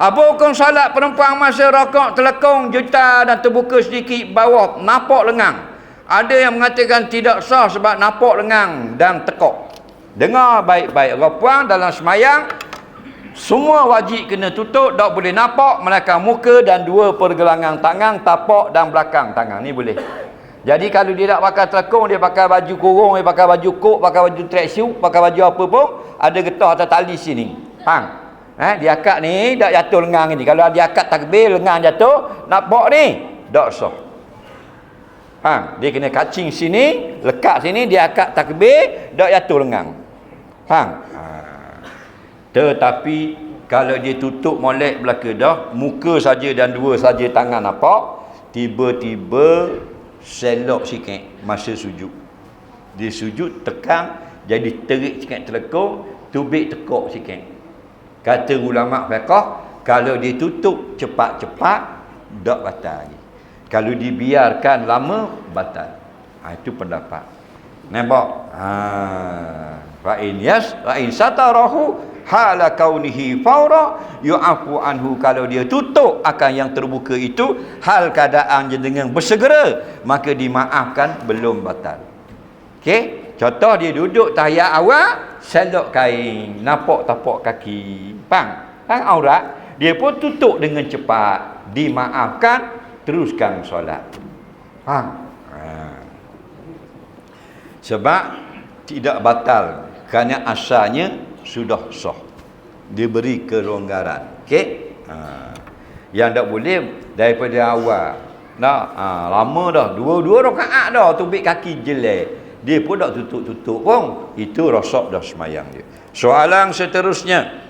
Apa hukum salat perempuan masa rokok telekong juta dan terbuka sedikit bawah nampak lengang. Ada yang mengatakan tidak sah sebab nampak lengang dan tekok. Dengar baik-baik. Perempuan dalam semayang semua wajib kena tutup, tak boleh nampak melainkan muka dan dua pergelangan tangan, tapak dan belakang tangan. Ni boleh. Jadi kalau dia nak pakai telekong, dia pakai baju kurung, dia pakai baju kok, pakai baju tracksuit, pakai baju apa pun, ada getah atas tali sini. Faham? Eh, dia akad ni tak jatuh lengang ni. Kalau dia akad takbir lengang jatuh, nak bok ni, tak sah. Faham? Dia kena kacing sini, lekat sini, dia akad takbir, tak jatuh lengang. Faham? Ha. Tetapi kalau dia tutup molek belaka dah, muka saja dan dua saja tangan nampak, tiba-tiba selok sikit masa sujud. Dia sujud tekan jadi terik sikit telekong, tubik tekuk sikit. Kata ulama fiqh, kalau ditutup cepat-cepat tak batal lagi. Kalau dibiarkan lama batal. Ha, itu pendapat. Nampak? Ha. Fa in yas fa in satarahu hala kaunihi faura yu'afu anhu kalau dia tutup akan yang terbuka itu hal keadaan dengan bersegera maka dimaafkan belum batal. Okey? Contoh dia duduk tahiyat awal selok kain, nampak tapak kaki. Faham? Faham aurat? Dia pun tutup dengan cepat, dimaafkan, teruskan solat. Faham? Ha. Sebab tidak batal kerana asalnya sudah sah. Diberi kelonggaran. Okey? Ha. Yang tak boleh daripada awal. Nah, ha, lama dah. Dua-dua rakaat dah tubik kaki jelek. Dia pun tak tutup-tutup pun. Itu rosak dah semayang dia. Soalan seterusnya.